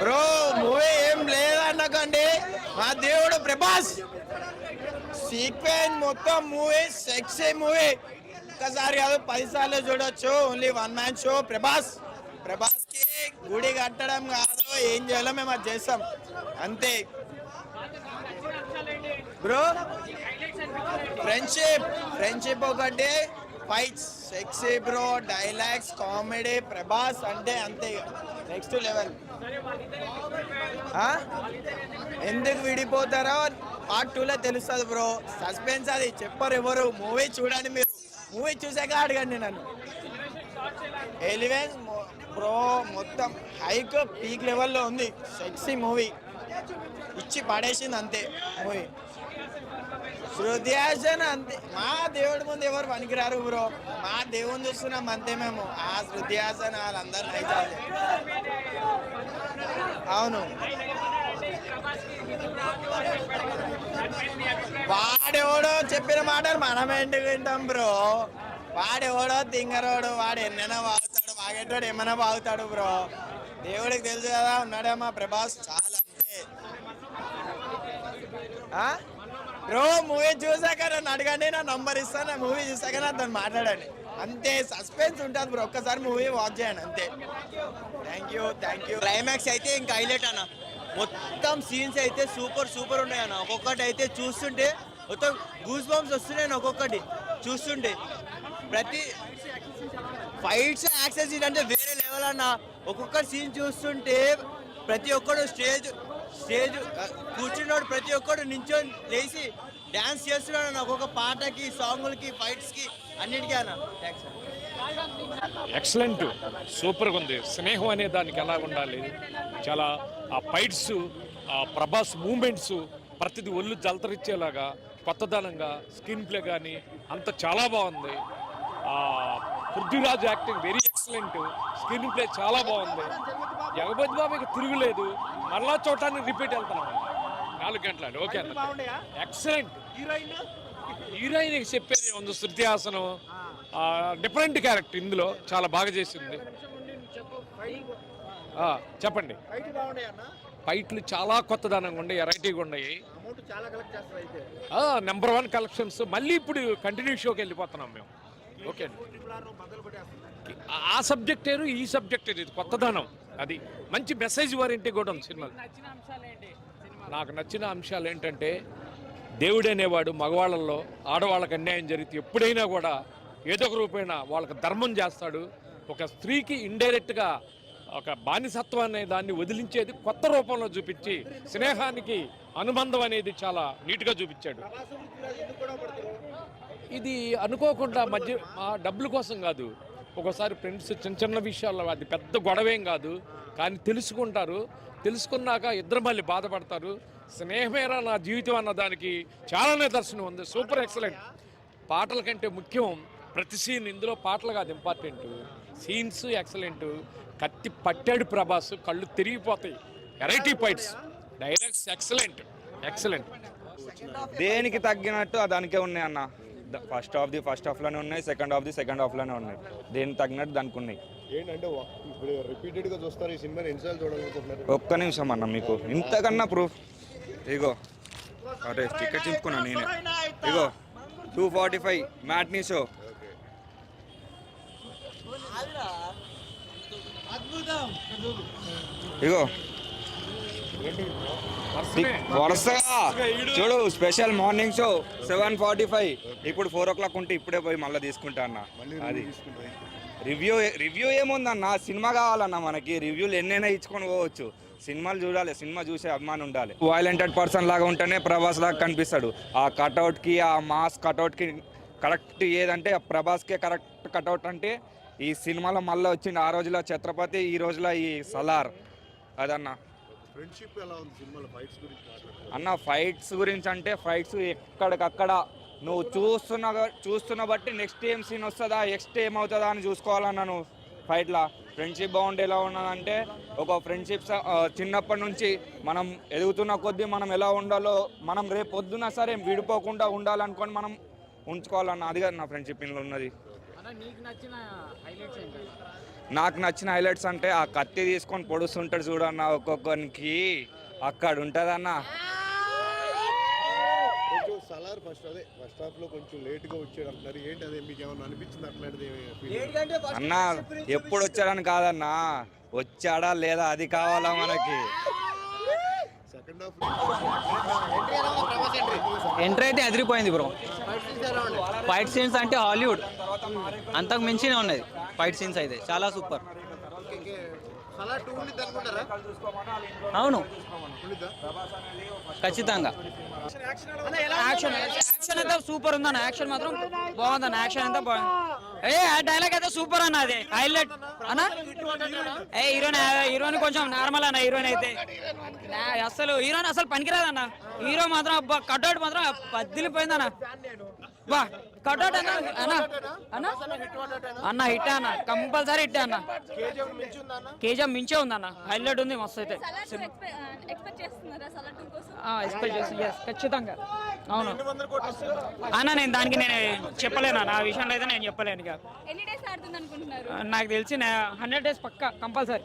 Bro movie ఏం లేదన్నకండి మా దేవుడు ప్రభాస్. సీక్వెన్స్ మొత్తం మూవీ సెక్సీ మూవీ. ఒక్కసారి కాదు పది సార్లు చూడొచ్చు. Only one man show Prabhas. ప్రభాస్కి గుడి కట్టడం కాదు ఏం చేయాలో మేము అది చేస్తాం. అంతే. బ్రో ఫ్రెండ్షిప్ ఫ్రెండ్షిప్ ఒకటి. Fights sexy bro dialogues comedy Prabhas అంటే అంతే నెక్స్ట్ లెవెల్ ఎందుకు విడిపోతారో పార్ట్ టూలో తెలుస్తుంది బ్రో సస్పెన్స్ అది. చెప్పరు ఎవరు. మూవీ చూడండి మీరు. మూవీ చూసాక అడగండి నన్ను. ఎలివెన్స్ బ్రో మొత్తం హైక్ పీక్ లెవెల్లో ఉంది. సెక్సీ మూవీ ఇచ్చి పడేసింది అంతే. మూవీ శృతి హాసన్ అంతే. మా దేవుడి ముందు ఎవరు పనికిరారు బ్రో? మా దేవుని చూస్తున్నాం అంతే మేము. ఆ శృతి హాసన్ వాళ్ళందరూ నైజాలు అవును. వాడెవడో చెప్పిన మాటలు మనం ఏంటి వింటాం బ్రో? వాడెవడో తింగరోడు వాడు ఎన్నైనా బాగుతాడు వాగేటోడు ఏమైనా వాగుతాడు బ్రో? దేవుడికి తెలుసు కదా ఉన్నాడేమా ప్రభాస్ చాలా అంతే. ఆ? బ్రో మూవీ చూసాక నన్ను అడగండి నా నంబర్ ఇస్తాను నా మూవీ చూసాక నాతో మాట్లాడండి. అంతే సస్పెన్స్ ఉంటుంది బ్రో ఒక్కసారి మూవీ వాచ్ చేయండి అంతే. Thank you thank you climax అయితే ఇంకా హైలైట్ అన్న. మొత్తం సీన్స్ అయితే సూపర్ సూపర్ ఉన్నాయి అన్న. ఒక్కొక్కటి అయితే చూస్తుంటే మొత్తం గూస్ బాంబ్స్ వస్తున్నాయి ఒక్కొక్కటి చూస్తుంటే. ప్రతి ఫైట్స్ యాక్సెస్ అంటే వేరే లెవెల్ అన్న. ఒక్కొక్క సీన్ చూస్తుంటే ప్రతి ఒక్కడు స్టేజ్ స్టేజ్ కూర్చున్నాడు ప్రతి ఒక్కడు నించొని లేచి డ్యాన్స్ చేస్తున్నాడు. నాకు ఒక పాటకి సాంగులకి ఫైట్స్కి అన్నిటికీ అన్న. Thanks excellent. సూపర్గా ఉంది. స్నేహం అనే దానికి ఎలా ఉండాలి? చాలా ఆ ఫైట్స్ ఆ ప్రభాస్ మూమెంట్స్ ప్రతిది ఒళ్ళు జలతరిచ్చేలాగా కొత్తదనంగా స్క్రీన్ ప్లే కానీ అంత చాలా బాగుంది. ఆ, Prithviraj acting very excellent screen play చాలా బాగుంది. జగపతి బాబుకి తిరుగులేదు. మరలా చూడటానికి రిపీట్ వెళ్తున్నాం. నాలుగు గంటలు. Okay excellent heroine? చెప్పేది ఉంది శృతి హాసనం. డిఫరెంట్ క్యారెక్టర్ ఇందులో చాలా బాగా చేసింది. చెప్పండి. ఫైట్లు చాలా కొత్తదనంగా ఉన్నాయి వెరైటీగా ఉన్నాయి. నెంబర్ వన్ కలెక్షన్స్ మళ్ళీ ఇప్పుడు కంటిన్యూ షోకి వెళ్ళిపోతున్నాం మేము. ఓకే అండి ఆ సబ్జెక్ట్ ఏరు ఈ సబ్జెక్ట్ ఏరు ఇది కొత్తదనం అది మంచి మెసేజ్ వారింటి కూడా ఉంది సినిమా నాకు నచ్చిన అంశాలు ఏంటంటే దేవుడు అనేవాడు మగవాళ్ళల్లో ఆడవాళ్ళకి అన్యాయం జరిగితే ఎప్పుడైనా కూడా ఏదో ఒక రూపేణ వాళ్ళకి ధర్మం చేస్తాడు. ఒక స్త్రీకి ఇండైరెక్ట్గా ఒక బానిసత్వం అనే దాన్ని వదిలించేది కొత్త రూపంలో చూపించి స్నేహానికి అనుబంధం అనేది చాలా నీట్గా చూపించాడు. ఇది అనుకోకుండా మధ్య ఆ డబ్బుల కోసం కాదు ఒకసారి ఫ్రెండ్స్ చిన్న చిన్న విషయాల్లో అది పెద్ద గొడవేం కాదు. కానీ తెలుసుకుంటారు. తెలుసుకున్నాక ఇద్దరు మళ్ళీ బాధపడతారు. స్నేహమేరా నా జీవితం అన్న దానికి చాలా నిదర్శనం ఉంది. Super excellent. పాటల కంటే ముఖ్యం ప్రతి సీన్ ఇందులో పాటలు కాదు ఇంపార్టెంట్ సీన్స్ ఎక్సలెంట్. కత్తి పట్టాడు ప్రభాస్ కళ్ళు తిరిగిపోతాయి. Variety fights dialogues excellent excellent దేనికి తగ్గినట్టు దానికే ఉన్నాయి అన్న. ఫస్ట్ హాఫ్ ది ఫస్ట్ హాఫ్లోనే ఉన్నాయి సెకండ్ హాఫ్ ది సెకండ్ హాఫ్లోనే ఉన్నాయి. దేనికి తగ్గినట్టు దానికి ఉన్నాయి ఏంటంటే వా- ఇప్పుడు రిపీటెడ్గా చూస్తారు ఈ సినిమాని ఎన్నిసార్లు చూడాలనుకుంటున్నారు? ఒక్క నిమిషం అన్న మీకు. ఇంతకన్నా ప్రూఫ్ ఇగో. అరే టికెట్ చింపుకున్నా నేనే. ఇగో. Two forty five matinee show ఇగో. వరుసగా? చూడు special morning show seven forty five. ఇప్పుడు ఫోర్ ఓ క్లాక్ ఉంటే ఇప్పుడే పోయి మళ్ళీ తీసుకుంటా అన్న. అది. Review review ఏముందన్న? సినిమా కావాలన్న మనకి. రివ్యూలు ఎన్నైనా ఇచ్చుకొని పోవచ్చు. సినిమాలు చూడాలి సినిమా చూసే అభిమానం ఉండాలి. వైలెంటెడ్ పర్సన్ లాగా ఉంటేనే ప్రభాస్ లాగా కనిపిస్తాడు. ఆ కటౌట్కి ఆ మాస్ కటౌట్కి కరెక్ట్ ఏదంటే ఆ ప్రభాస్కే కరెక్ట్ కటౌట్ అంటే ఈ సినిమాలో మళ్ళీ వచ్చింది ఆ రోజులో ఛత్రపతి ఈ రోజులో ఈ సలార్. అదన్న. ఫ్రెండ్షిప్ ఎలా ఉంది సినిమాలో ఫైట్స్ గురించి అన్న ఫైట్స్ గురించి అంటే ఫైట్స్ ఎక్కడికక్కడ నువ్వు చూస్తున్న చూస్తున్న బట్టి నెక్స్ట్ ఏం సీన్ వస్తుందా నెక్స్ట్ ఏమవుతుందా అని చూసుకోవాలన్నా నువ్వు ఫైట్లా. ఫ్రెండ్షిప్ బాగుండి ఎలా ఉన్నదంటే ఒక ఫ్రెండ్షిప్ చిన్నప్పటి నుంచి మనం ఎదుగుతున్న కొద్దీ మనం ఎలా ఉండాలో మనం రేపు పొద్దున సరే విడిపోకుండా ఉండాలనుకొని మనం ఉంచుకోవాలన్న అది కాదు నా ఫ్రెండ్షిప్ ఇంట్లో ఉన్నది. నాకు నచ్చిన హైలైట్స్ అంటే ఆ కత్తి తీసుకొని పొడుస్తుంటాడు చూడన్న ఒక్కొక్కరికి అక్కడ ఉంటుందన్న. కొంచెం సలార్ ఫస్ట్ అదే ఫస్ట్ హాఫ్లో కొంచెం లేట్గా వచ్చాడు అంటారు. ఏంటి అదే? మీకు ఏమన్నా అనిపించింది అట్లాంటిది? అన్న ఎప్పుడు వచ్చాడని కాదన్నా. వచ్చాడా లేదా అది కావాలా మనకి? ఎంట్రీ అయితే ఎదిరిపోయింది బ్రో ఫైట్ సీన్స్ అంటే హాలీవుడ్ అంతకు మించినే ఉన్నది. ఫైట్ సీన్స్ అయితే. చాలా సూపర్ అవును. ఖచ్చితంగా. యాక్షన్ యాక్షన్ అయితే సూపర్ ఉందన్న. యాక్షన్ మాత్రం బాగుందన్న. యాక్షన్ అంతా బాగుంది ఏ ఆ డైలాగ్ అయితే సూపర్ అన్న అది. హైలైట్ అన్న? ఏ హీరోయిన్ హీరోయిన్ కొంచెం నార్మల్ అన్న హీరోయిన్ అయితే. అసలు హీరోయిన్ అసలు పనికిరాదన్న. హీరో మాత్రం అబ్బా కట్అవుట్ మాత్రం బద్దిలిపోయిందన్న బా కట్అవుట్ అన్న అన్న అన్న. అన్న హిట్ అన్న. కంపల్సరీ హిట్ అన్న. కేజీఎం మించే ఉందన్న హైలైట్ ఉంది మస్తు అయితే. ఎక్స్పెక్ట్ ఎస్ ఖచ్చితంగా. అవును. అన్న నేను దానికి నేను చెప్పలేను నా విషయంలో అయితే నేను చెప్పలేను ఇక. నాకు తెలిసి హండ్రెడ్ డేస్ పక్కా కంపల్సరీ.